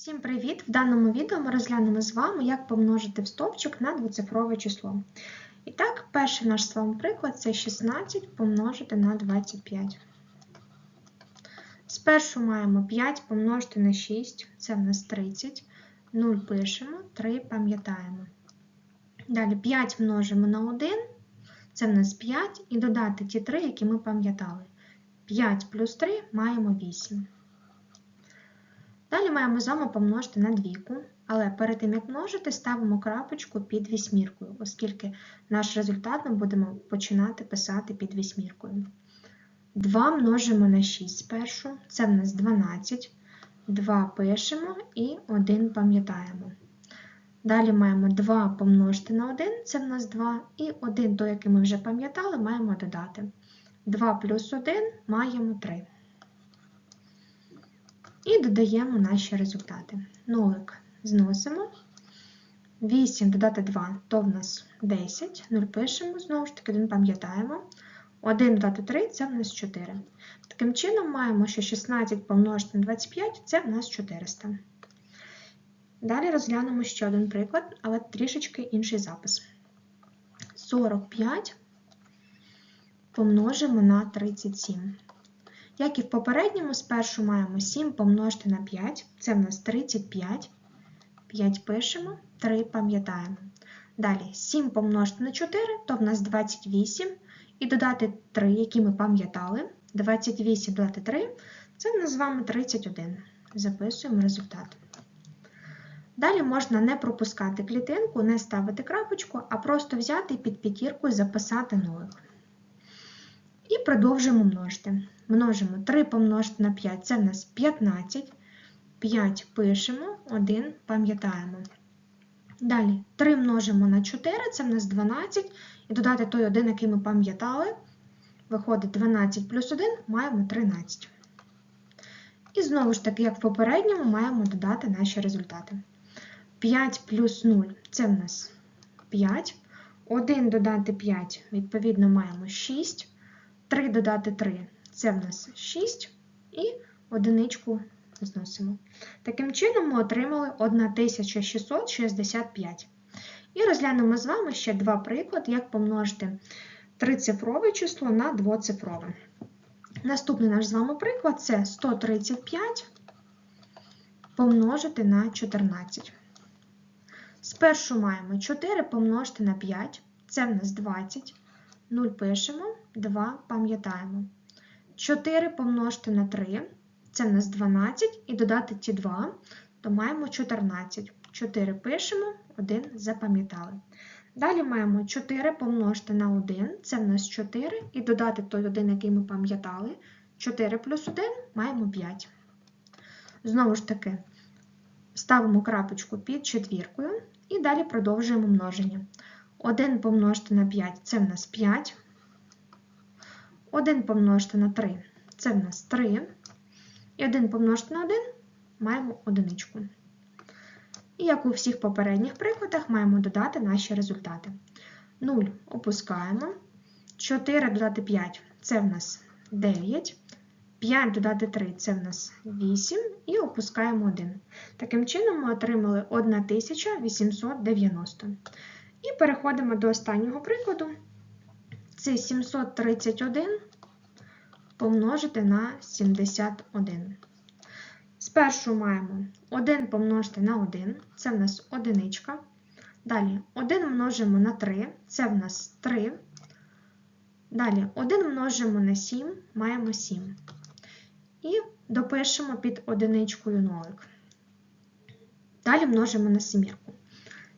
Всім привіт! В даному відео ми розглянемо з вами, як помножити в стовпчик на двоцифрове число. І так, перший наш з вами приклад це 16 помножити на 25. Спершу маємо 5 помножити на 6, це в нас 30. 0 пишемо, 3 пам'ятаємо. Далі 5 множимо на 1, це в нас 5, і додати ті 3, які ми пам'ятали. 5 плюс 3 маємо 8. Далі маємо з помножити на двійку, але перед тим, як множити, ставимо крапочку під вісьміркою, оскільки наш результат ми будемо починати писати під вісьміркою. 2 множимо на 6 спершу, це в нас 12. 2 пишемо і 1 пам'ятаємо. Далі маємо 2 помножити на 1, це в нас 2, і 1, той, який ми вже пам'ятали, маємо додати. 2 плюс 1 маємо 3. І додаємо наші результати. Нолик зносимо. 8 додати 2, то в нас 10. 0 пишемо, знову ж таки, 1 пам'ятаємо. 1 додати 3 це в нас 4. Таким чином, маємо, що 16 помножити на 25 це в нас 400. Далі розглянемо ще один приклад, але трішечки інший запис. 45 помножимо на 37. Як і в попередньому, спершу маємо 7 помножити на 5, це в нас 35. 5 пишемо, 3 пам'ятаємо. Далі 7 помножити на 4, то в нас 28. І додати 3, які ми пам'ятали. 28 додати 3, це в нас з вами 31. Записуємо результат. Далі можна не пропускати клітинку, не ставити крапочку, а просто взяти під п'ятірку і записати нулик. І продовжуємо множити. Множимо 3 помножити на 5, це в нас 15. 5 пишемо, 1 пам'ятаємо. Далі 3 множимо на 4, це в нас 12. І додати той 1, який ми пам'ятали. Виходить 12 плюс 1, маємо 13. І знову ж таки, як в попередньому, маємо додати наші результати. 5 плюс 0 це в нас 5. 1 додати 5, відповідно, маємо 6. 3 додати 3 це в нас 6 і одиничку зносимо. Таким чином, ми отримали 1665. І розглянемо з вами ще два приклади, як помножити трицифрове число на двоцифрове. Наступний наш з вами приклад це 135 помножити на 14. Спершу маємо 4 помножити на 5, це в нас 20. 0 пишемо, 2 пам'ятаємо. 4 помножити на 3, це в нас 12, і додати ті 2, то маємо 14. 4 пишемо, 1 запам'ятали. Далі маємо 4 помножити на 1, це в нас 4, і додати той 1, який ми пам'ятали. 4 плюс 1 маємо 5. Знову ж таки, ставимо крапочку під четвіркою і далі продовжуємо множення. 1 помножити на 5 це в нас 5. 1 помножити на 3 це в нас 3. І 1 помножити на 1 маємо одиничку. І як у всіх попередніх прикладах, маємо додати наші результати. 0 опускаємо. 4 додати 5 це в нас 9. 5 додати 3 це в нас 8. І опускаємо 1. Таким чином, ми отримали 1890. І переходимо до останнього прикладу. Це 731 помножити на 71. Спершу маємо 1 помножити на 1, це в нас одиничка. Далі 1 множимо на 3, це в нас 3. Далі 1 множимо на 7, маємо 7. І допишемо під одиничкою нолик. Далі множимо на сімірку.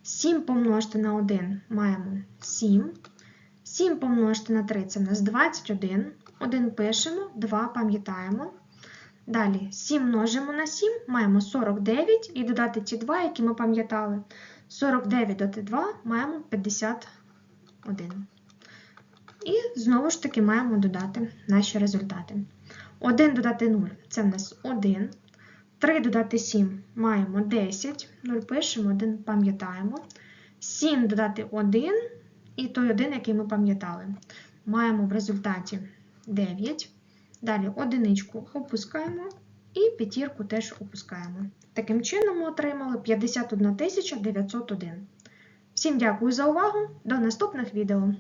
7 помножити на 1 маємо 7. 7 помножити на 3 це в нас 21. 1 пишемо, 2 пам'ятаємо. Далі 7 множимо на 7, маємо 49 і додати ті 2, які ми пам'ятали. 49 додати 2 маємо 51. І знову ж таки маємо додати наші результати. 1 додати 0 це в нас 1. 3 додати 7 маємо 10. 0 пишемо, 1 пам'ятаємо. 7 додати 1 і той один, який ми пам'ятали. Маємо в результаті 9. Далі одиничку опускаємо і п'ятірку теж опускаємо. Таким чином ми отримали 51 901. Всім дякую за увагу. До наступних відео!